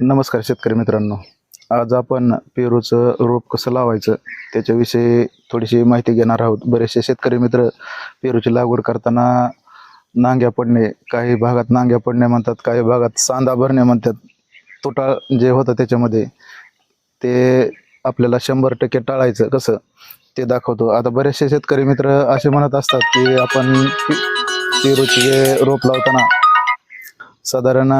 नमस्कार शेतकरी मित्रांनो. आज आपण पेरूचं रोप कसं लावायचं त्याच्याविषयी थोडीशी माहिती घेणार आहोत. बरेचसे शेतकरी मित्र पेरूची लागवड करताना नांग्या पडणे काही भागात नांग्या पडणे म्हणतात काही भागात सांदा भरणे म्हणतात. तोटा जे होतं त्याच्यामध्ये ते आपल्याला शंभर टक्के टाळायचं. कसं? ते दाखवतो. आता बरेचसे शेतकरी मित्र असे म्हणत असतात की आपण पेरूचे जे रोप लावताना साधारण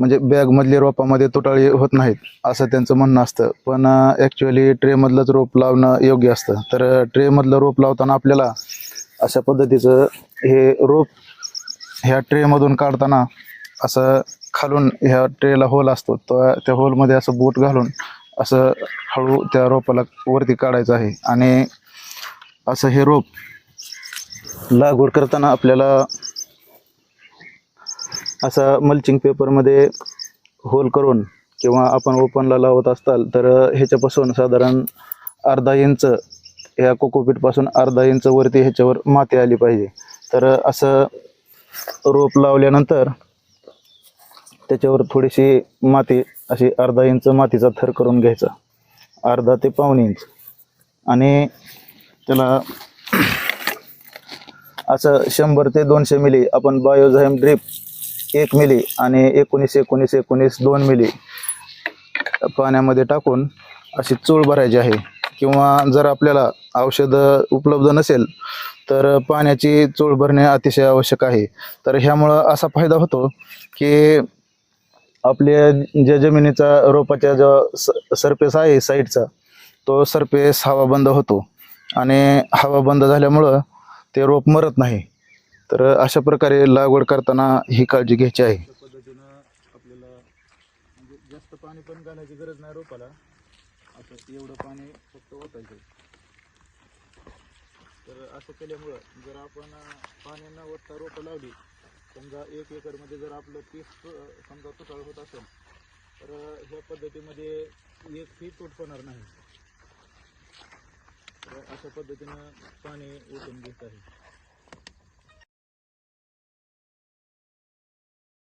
म्हणजे बॅगमधली रोपामध्ये तुटाळी होत नाहीत असं त्यांचं म्हणणं असतं. पण ॲक्च्युअली ट्रेमधलंच रोप लावणं योग्य असतं. तर ट्रेमधलं रोप लावताना आपल्याला अशा पद्धतीचं हे रोप ह्या ट्रेमधून काढताना असं खालून ह्या ट्रेला होल असतो. तर त्या होलमध्ये असं बोट घालून असं हळू त्या रोपाला वरती काढायचं आहे. आणि असं हे रोप लागवड करताना आपल्याला असा मल्चिंग पेपरमध्ये होल करून किंवा आपण ओपनला लावत असताल तर ह्याच्यापासून साधारण अर्धा इंच या कोकोपीटपासून अर्धा इंच वरती ह्याच्यावर माती आली पाहिजे. तर असं रोप लावल्यानंतर त्याच्यावर थोडीशी माती अशी अर्धा इंच मातीचा थर करून घ्यायचा. अर्धा ते पाऊण इंच. आणि त्याला असं शंभर ते दोनशे मिली आपण बायोझाईम ड्रीप एक मिली आणि एकोणीस एकोणीस एकोणीस दोन मिली पाण्यामध्ये टाकून अशी चूळ भरायची आहे. किंवा जर आपल्याला औषधं उपलब्ध नसेल तर पाण्याची चूळ भरणे अतिशय आवश्यक आहे. तर ह्यामुळं असा फायदा होतो की आपल्या ज्या जमिनीचा रोपाच्या जो स सरफेस आहे साईडचा तो सरफेस हवा बंद होतो. आणि हवा बंद झाल्यामुळं ते रोप मरत नाही. तर अशा प्रकारे लागवड करताना ही काळजी घ्यायची आहे. म्हणजे जास्त पाणी पण घालायची गरज नाही रोपाला. असं एवढं पाणी फक्त ओतायचं. तर असं केल्यामुळं जर आपण पाणी न ओतता रोपं लावली समजा एक एकरमध्ये जर आपलं पीक समजा तुटाळ होत असेल तर ह्या पद्धतीमध्ये एक फी तूट होणार नाही. तर अशा पद्धतीनं पाणी ओतून घेत आहे.